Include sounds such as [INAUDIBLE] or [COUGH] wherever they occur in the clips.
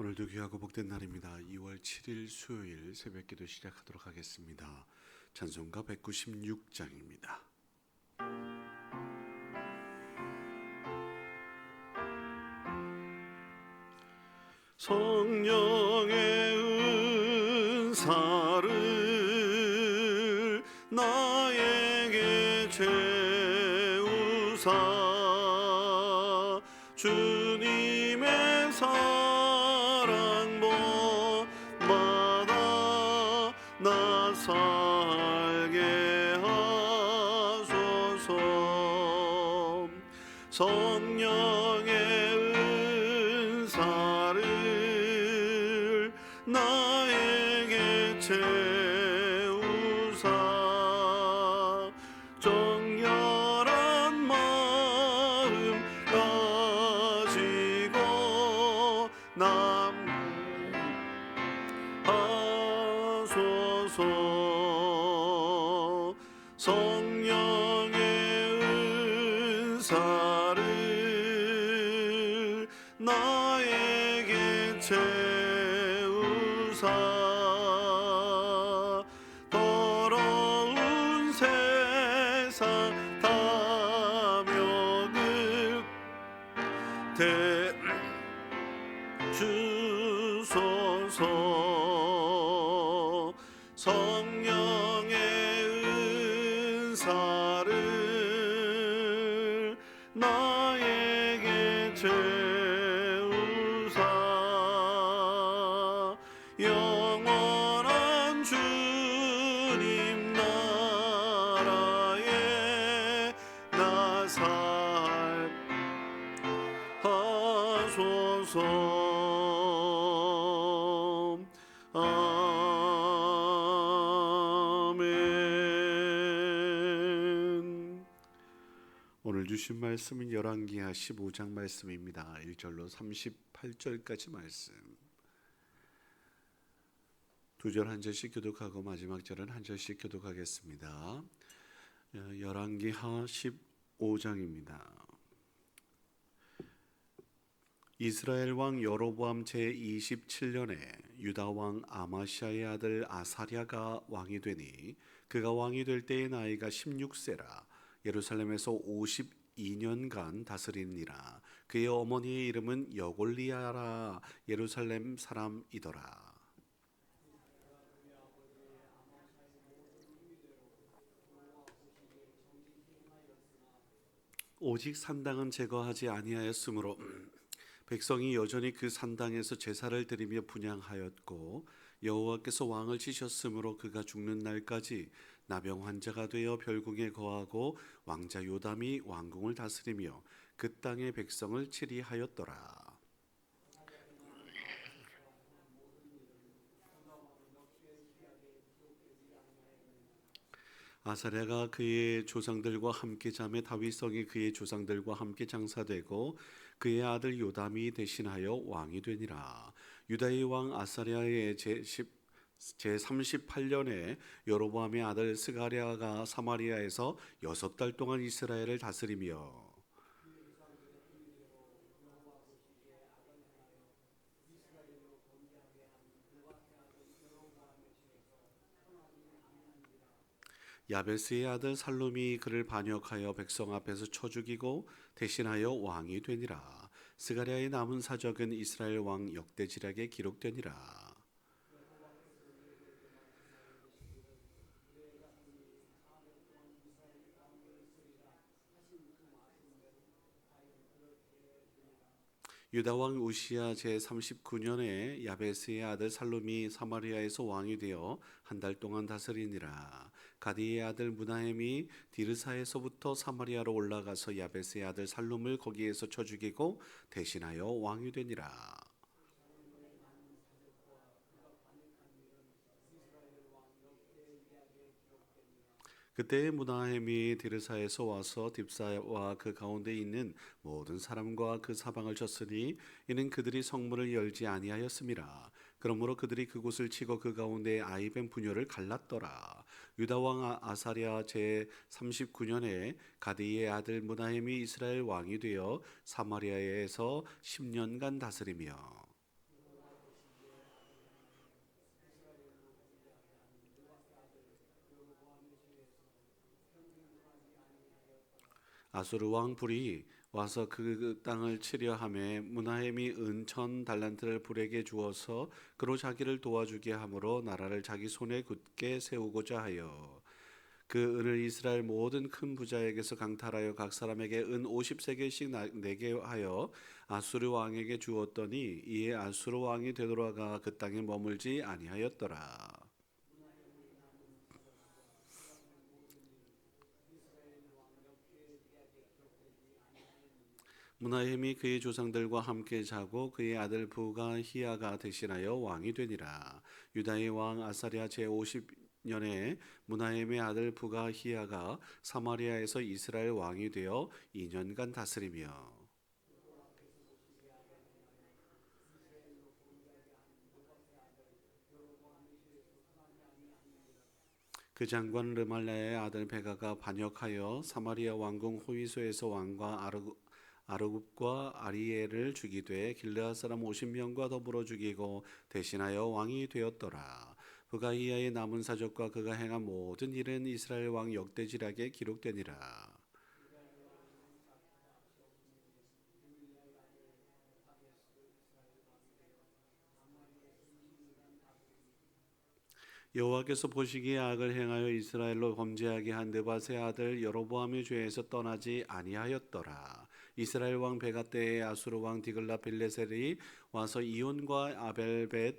오늘도 귀하고 복된 날입니다. 2월 7일 수요일 새벽 기도 시작하도록 하겠습니다. 찬송가 196장입니다. 성령의 나 살게 하소서 은사를 나 주신 말씀은 열왕기하 15장 말씀입니다. 1절로 38절까지 말씀. 두 절 한 절씩 교독하고 마지막 절은 한 절씩 교독하겠습니다. 어, 열왕기하 15장입니다. 이스라엘 왕 여로보암 제 27년에 유다 왕 아마시아의 아들 아사랴가 왕이 되니 그가 왕이 될 때의 나이가 16세라 예루살렘에서 52년간 다스리니라. 그의 어머니의 이름은 여골리아라 예루살렘 사람이더라. 오직 산당은 제거하지 아니하였으므로 [CLEARS THROAT] 백성이 여전히 그 산당에서 제사를 드리며 분향하였고 여호와께서 왕을 치셨으므로 그가 죽는 날까지 나병 환자가 되어 별궁에 거하고 왕자 요담이 왕궁을 다스리며 그 땅의 백성을 치리하였더라. 아사랴가 그의 조상들과 함께 잠에 다윗성이 그의 조상들과 함께 장사되고 그의 아들 요담이 대신하여 왕이 되니라. 유다의 왕 아사랴의 제10 제 38년에 여로보암의 아들 스가랴가 사마리아에서 여섯 달 동안 이스라엘을 다스리며 야베스의 아들 살룸이 그를 반역하여 백성 앞에서 쳐 죽이고 대신하여 왕이 되니라. 스가랴의 남은 사적은 이스라엘 왕 역대지략에 기록되니라. 유다 왕 우시야 제 39년에 야베스의 아들 살룸이 사마리아에서 왕이 되어 한 달 동안 다스리니라. 가디의 아들 무나햄이 디르사에서부터 사마리아로 올라가서 야베스의 아들 살룸을 거기에서 쳐 죽이고 대신하여 왕이 되니라. 그때 무나햄이 디르사에서 와서 딥사와 그 가운데 있는 모든 사람과 그 사방을 쳤으니 이는 그들이 성문을 열지 아니하였음이라 그러므로 그들이 그곳을 치고 그 가운데 아이벤 부녀를 갈랐더라. 유다 왕 아- 아사랴 제 39년에 가디의 아들 무나햄이 이스라엘 왕이 되어 사마리아에서 10년간 다스리며 아수르 왕 불이 와서 그 땅을 치려 함에 문하햄이 은천 달란트를 불에게 주어서 그로 자기를 도와주게 함으로 나라를 자기 손에 굳게 세우고자 하여 그 은을 이스라엘 모든 큰 부자에게서 강탈하여 각 사람에게 은 50세겔씩 내게 하여 아수르 왕에게 주었더니 이에 아수르 왕이 되돌아가 그 땅에 머물지 아니하였더라. 문하햄이 그의 조상들과 함께 자고 그의 아들 부가 히야가 대신하여 왕이 되니라. 유다의 왕 아사랴 제 50년에 문하햄의 아들 부가 히야가 사마리아에서 이스라엘 왕이 되어 2년간 다스리며 그 장관 르말라의 아들 베가가 반역하여 사마리아 왕궁 호위소에서 왕과 아르굽과 아리엘을 죽이되 길르앗 사람 50명과 더불어 죽이고 대신하여 왕이 되었더라. 부가이야의 남은 사적과 그가 행한 모든 일은 이스라엘 왕 역대지락에 기록되니라. 여호와께서 보시기에 악을 행하여 이스라엘로 범죄하게 한 느밧의 아들 여로보암의 죄에서 떠나지 아니하였더라. 이스라엘 왕 베가 때에 아수르 왕 디글라 빌레셀이 와서 이온과 아벨벳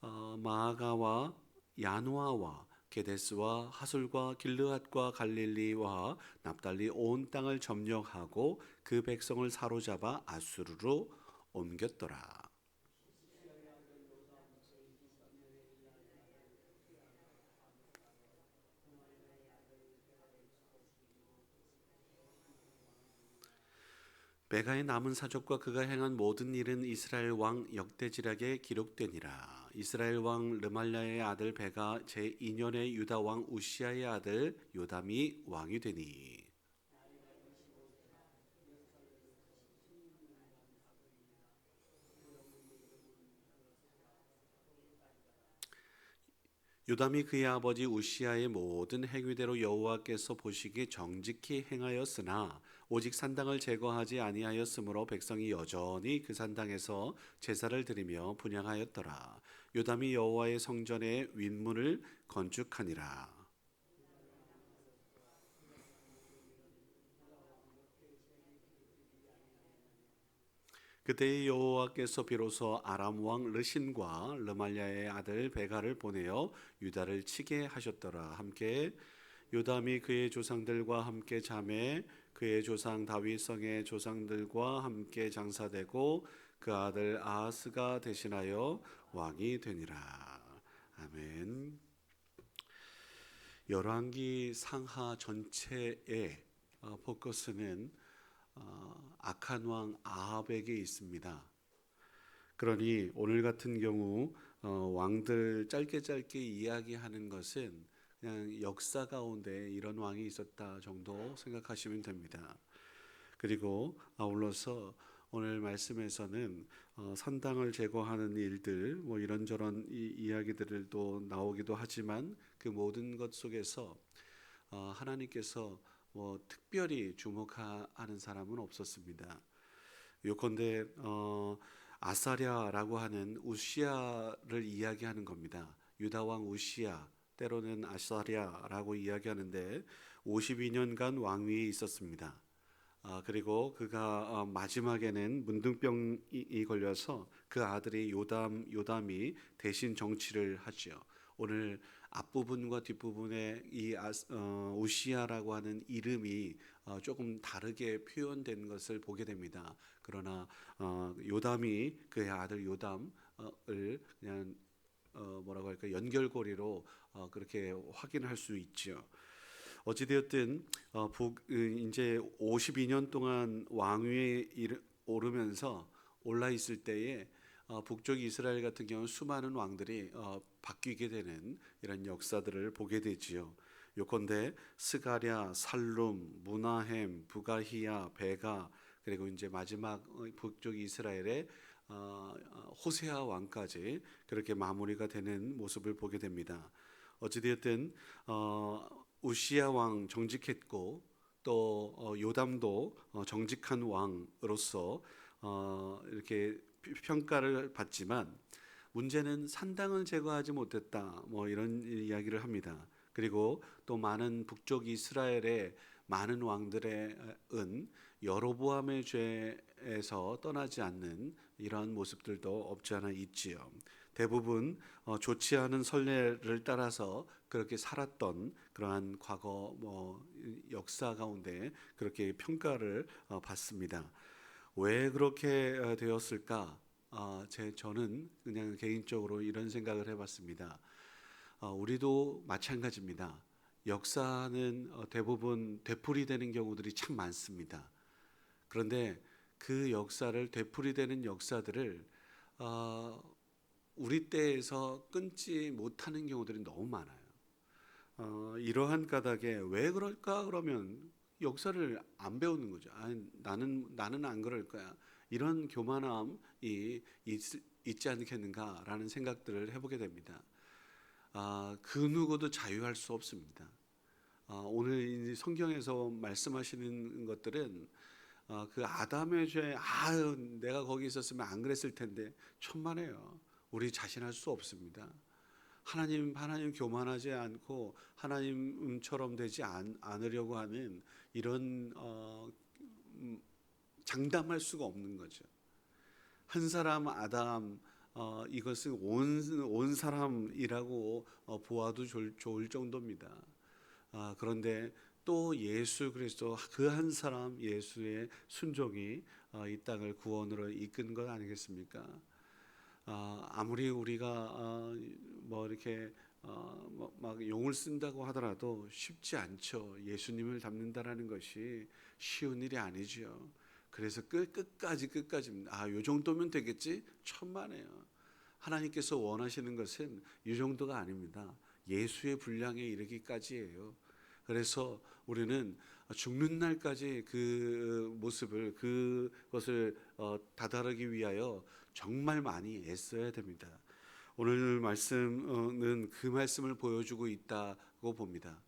어, 마아가와 야누아와 게데스와 하술과 길르앗과 갈릴리와 납달리 온 땅을 점령하고 그 백성을 사로잡아 아수르로 옮겼더라. 베가의 남은 사적과 그가 행한 모든 일은 이스라엘 왕 역대지락에 기록되니라. 이스라엘 왕 르말야의 아들 베가 제 2년에 유다 왕 우시아의 아들 요담이 왕이 되니. 요담이 그의 아버지 우시아의 모든 행위대로 여호와께서 보시기에 정직히 행하였으나 오직 산당을 제거하지 아니하였으므로 백성이 여전히 그 산당에서 제사를 드리며 분양하였더라. 요담이 여호와의 성전의 윗문을 건축하니라. 그때 여호와께서 비로소 아람 왕 르신과 르말야의 아들 베가를 보내어 유다를 치게 하셨더라. 함께 요담이 그의 조상들과 함께 잠에 그의 조상 다윗 성의 조상들과 함께 장사되고 그 아들 아하스가 대신하여 왕이 되니라. 아멘. 열왕기 상하 전체의 어, 포커스는 어, 악한 왕 아합에게 있습니다. 그러니 오늘 같은 경우 어, 왕들 짧게 짧게 이야기하는 것은 그냥 역사 가운데 이런 왕이 있었다 정도 생각하시면 됩니다. 그리고 아울러서 오늘 말씀에서는 어, 산당을 제거하는 일들 뭐 이런저런 이, 이야기들도 나오기도 하지만 그 모든 것 속에서 어, 하나님께서 뭐 특별히 주목하는 사람은 없었습니다. 요컨대 어, 아사랴라고 하는 우시아를 이야기하는 겁니다. 유다 왕 우시아 때로는 아사랴라고 이야기하는데 52년간 왕위에 있었습니다. 아, 그리고 그가 어, 마지막에는 문둥병이 걸려서 그 아들이 요담 요담이 대신 정치를 하죠. 오늘 앞부분과 뒷부분에 이 아, 어, 우시아라고 하는 이름이 어, 조금 다르게 표현된 것을 보게 됩니다. 그러나 어, 요담이 그의 아들 요담을 그냥 어, 뭐라고 할까 연결고리로 어, 그렇게 확인할 수 있죠. 어찌되었든 어, 북, 이제 52년 동안 왕위에 오르면서 올라 있을 때에 어, 북쪽 이스라엘 같은 경우 수많은 왕들이 어, 바뀌게 되는 이런 역사들을 보게 되지요. 요컨대 스가랴, 살룸, 무나햄, 부가히야, 베가 그리고 이제 마지막 어, 북쪽 이스라엘의 어, 어, 호세아 왕까지 그렇게 마무리가 되는 모습을 보게 됩니다. 어찌되었든 어, 우시아 왕 정직했고 또 어, 요담도 어, 정직한 왕으로서 어, 이렇게 피- 평가를 받지만 문제는 산당을 제거하지 못했다. 뭐 이런 이야기를 합니다. 그리고 또 많은 북쪽 이스라엘의 많은 왕들의 은 여로보암의 죄에서 떠나지 않는 이러한 모습들도 없지 않아 있지요. 대부분 어, 좋지 않은 선례를 따라서 그렇게 살았던 그러한 과거 뭐 역사 가운데 그렇게 평가를 어, 받습니다. 왜 그렇게 어, 되었을까? 아, 제 저는 그냥 개인적으로 이런 생각을 해봤습니다. 어, 우리도 마찬가지입니다. 역사는 어, 대부분 되풀이되는 경우들이 참 많습니다. 그런데 그 역사를 되풀이되는 역사들을 어, 우리 때에서 끊지 못하는 경우들이 너무 많아요. 어, 이러한 까닭에 왜 그럴까 그러면 역사를 안 배우는 거죠. 아니, 나는 나는 안 그럴 거야. 이런 교만함이 있, 있지 않겠는가라는 생각들을 해보게 됩니다. 아, 그 누구도 자유할 수 없습니다. 아, 오늘 이 성경에서 말씀하시는 것들은 아, 그 아담의 죄, 아유, 내가 거기 있었으면 안 그랬을 텐데 천만에요. 우리 자신할 수 없습니다. 하나님 하나님 교만하지 않고 하나님처럼 되지 않, 않으려고 하는 이런 어, 음, 장담할 수가 없는 거죠. 한 사람 아담 어, 이것은 온, 온 사람이라고 어, 보아도 좋을, 좋을 정도입니다. 아, 그런데 또 예수 그리스도 그 한 사람 예수의 순종이 어, 이 땅을 구원으로 이끈 것 아니겠습니까? 아, 아무리 우리가 어, 뭐 이렇게 어, 뭐, 막 용을 쓴다고 하더라도 쉽지 않죠. 예수님을 닮는다라는 것이 쉬운 일이 아니지요. 그래서 끝 끝까지 끝까지입니다. 아, 요 정도면 되겠지? 천만에요. 하나님께서 원하시는 것은 이 정도가 아닙니다. 예수의 분량에 이르기까지예요. 그래서 우리는 죽는 날까지 그 모습을 그것을 어, 다다르기 위하여 정말 많이 애써야 됩니다. 오늘 말씀은 그 말씀을 보여주고 있다고 봅니다.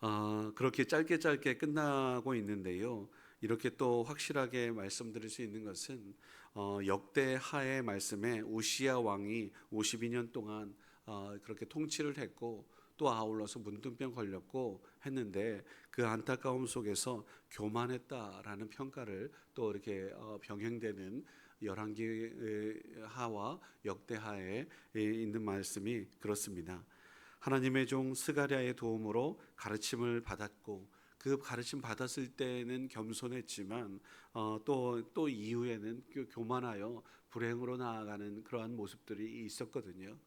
어, 그렇게 짧게 짧게 끝나고 있는데요. 이렇게 또 확실하게 말씀드릴 수 있는 것은 어, 역대 하의 말씀에 우시야 왕이 52년 동안 어, 그렇게 통치를 했고 또 아울러서 문둥병 걸렸고 했는데 그 안타까움 속에서 교만했다라는 평가를 또 이렇게 어, 병행되는 열왕기 하와 역대하에 있는 말씀이 그렇습니다. 하나님의 종 스가랴의 도움으로 가르침을 받았고 그 가르침 받았을 때는 겸손했지만 어, 또또 이후에는 교- 교만하여 불행으로 나아가는 그러한 모습들이 있었거든요.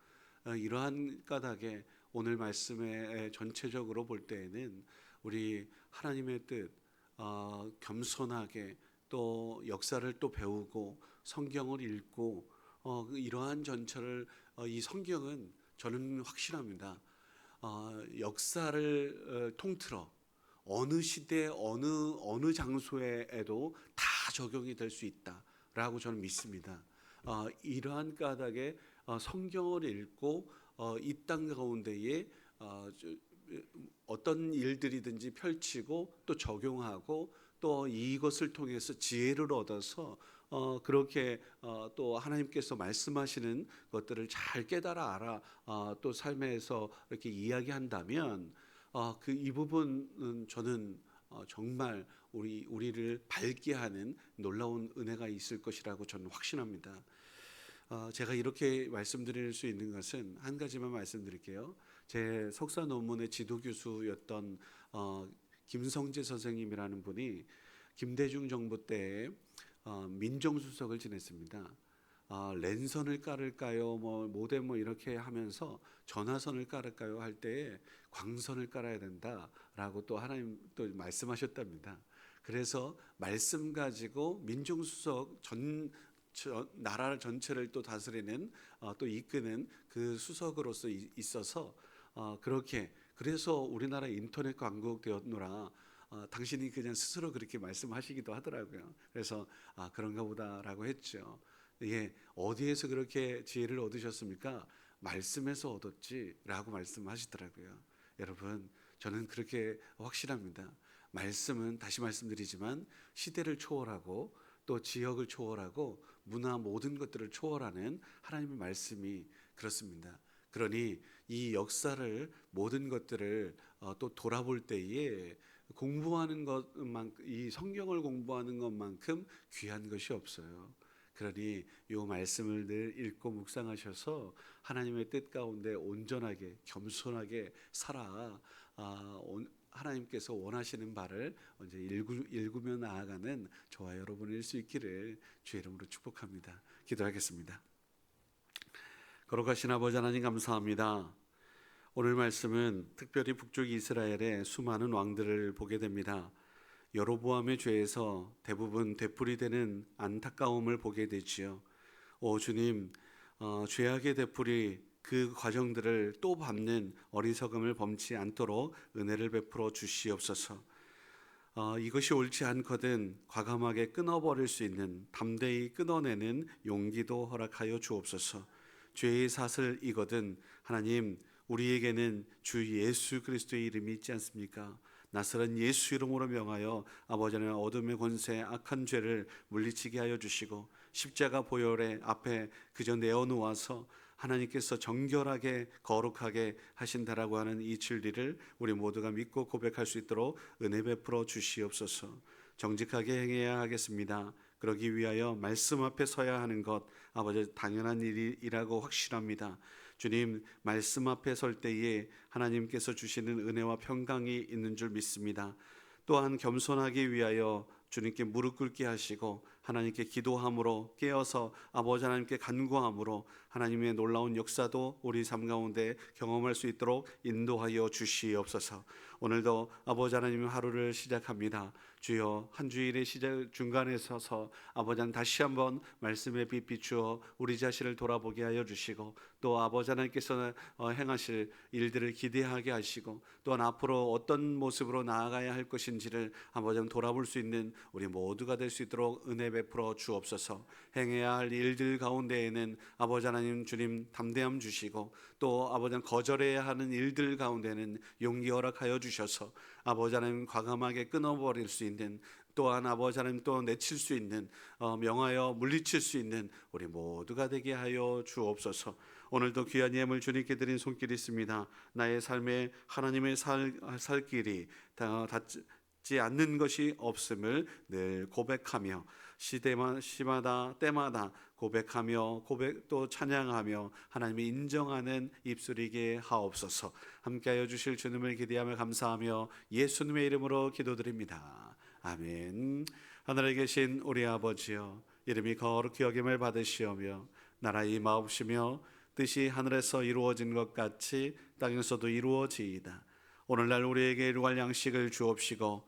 어, 이러한 까닭에 오늘 말씀의 전체적으로 볼 때에는 우리 하나님의 뜻 어, 겸손하게 또 역사를 또 배우고 성경을 읽고 어, 그 이러한 전체를 어, 이 성경은 저는 확실합니다. 어, 역사를 어, 통틀어 어느 시대 어느 어느 장소에도 다 적용이 될 수 있다라고 저는 믿습니다. 어, 이러한 까닭에 어, 성경을 읽고 어, 이땅 가운데에 어, 저, 어떤 일들이든지 펼치고 또 적용하고 또 이것을 통해서 지혜를 얻어서 어, 그렇게 어, 또 하나님께서 말씀하시는 것들을 잘 깨달아 알아 어, 또 삶에서 이렇게 이야기한다면 어, 그 이 부분은 저는 어, 정말 우리 우리를 밝게 하는 놀라운 은혜가 있을 것이라고 저는 확신합니다. 어, 제가 이렇게 말씀드릴 수 있는 것은 한 가지만 말씀드릴게요. 제 석사 논문의 지도 교수였던 어, 김성재 선생님이라는 분이 김대중 정부 때 어, 민정수석을 지냈습니다. 아, 랜선을 깔을까요? 뭐 모뎀 뭐 이렇게 하면서 전화선을 깔을까요? 할 때에 광선을 깔아야 된다라고 또 하나님 또 말씀하셨답니다. 그래서 말씀 가지고 민정수석 전 저, 나라 전체를 또 다스리는 어, 또 이끄는 그 수석으로서 이- 있어서 어, 그렇게 그래서 우리나라 인터넷 강국 되었노라. 어, 당신이 그냥 스스로 그렇게 말씀하시기도 하더라고요. 그래서 아 그런가 보다라고 했죠. 예, 어디에서 그렇게 지혜를 얻으셨습니까? 말씀에서 얻었지라고 말씀하시더라고요. 여러분, 저는 그렇게 확실합니다. 말씀은 다시 말씀드리지만 시대를 초월하고 또 지역을 초월하고 문화 모든 것들을 초월하는 하나님의 말씀이 그렇습니다. 그러니 이 역사를 모든 것들을 어, 또 돌아볼 때에 공부하는 것만 이 성경을 공부하는 것만큼 귀한 것이 없어요. 그러니 이 말씀을 늘 읽고 묵상하셔서 하나님의 뜻 가운데 온전하게 겸손하게 살아 아, 온- 하나님께서 원하시는 바를 언제 읽으, 읽으며 나아가는 저와 여러분일 수 있기를 주의 이름으로 축복합니다. 기도하겠습니다. 거룩하신 아버지 하나님 감사합니다. 오늘 말씀은 특별히 북쪽 이스라엘의 수많은 왕들을 보게 됩니다. 여로보암의 죄에서 대부분 되풀이되는 안타까움을 보게 되지요. 오 주님, 어, 죄악의 되풀이 그 과정들을 또 밟는 어리석음을 범치 않도록 은혜를 베풀어 주시옵소서. 어, 이것이 옳지 않거든 과감하게 끊어버릴 수 있는 담대히 끊어내는 용기도 허락하여 주옵소서. 죄의 사슬이거든 하나님 우리에게는 주 예수 그리스도의 이름이 있지 않습니까? 나사렛 예수 이름으로 명하여 아버지 하나님 어둠의 권세 악한 죄를 물리치게 하여 주시고 십자가 보혈의 앞에 그저 내어 놓아서 하나님께서 정결하게 거룩하게 하신다라고 하는 이 진리를 우리 모두가 믿고 고백할 수 있도록 은혜 베풀어 주시옵소서. 정직하게 행해야 하겠습니다. 그러기 위하여 말씀 앞에 서야 하는 것 아버지 당연한 일이라고 확신합니다. 주님 말씀 앞에 설 때에 하나님께서 주시는 은혜와 평강이 있는 줄 믿습니다. 또한 겸손하기 위하여 주님께 무릎 꿇게 하시고 하나님께 기도함으로 깨어서 아버지 하나님께 간구함으로 하나님의 놀라운 역사도 우리 삶 가운데 경험할 수 있도록 인도하여 주시옵소서. 오늘도 아버지 하나님 하루를 시작합니다. 주여 한 주일의 시작 중간에 서서 아버지 하나님 다시 한번 말씀에 빛 비추어 우리 자신을 돌아보게 하여 주시고 또 아버지 하나님께서 어, 행하실 일들을 기대하게 하시고 또한 앞으로 어떤 모습으로 나아가야 할 것인지를 아버지 하나님 돌아볼 수 있는 우리 모두가 될 수 있도록 은혜 베풀어 주옵소서. 행해야 할 일들 가운데에는 아버지 하나님 주님 담대함 주시고 또 아버지 거절해야 하는 일들 가운데는 용기 허락하여 주셔서 아버지 하나님 과감하게 끊어버릴 수 있는 또한 아버지 하나님 또 내칠 수 있는 어, 명하여 물리칠 수 있는 우리 모두가 되게 하여 주옵소서. 오늘도 귀한 예물 주님께 드린 손길이 있습니다. 나의 삶에 하나님의 살, 살 길이 다- 닿지 않는 것이 없음을 늘 고백하며 시대마, 시마다 때마다 고백하며 고백 또 찬양하며 하나님이 인정하는 입술이게 하옵소서. 함께하여 주실 주님을 기대하며 감사하며 예수님의 이름으로 기도드립니다. 아멘. 하늘에 계신 우리 아버지여 이름이 거룩히 여김을 받으시오며 나라의 마옵시며 뜻이 하늘에서 이루어진 것 같이 땅에서도 이루어지이다. 오늘날 우리에게 일용할 양식을 주옵시고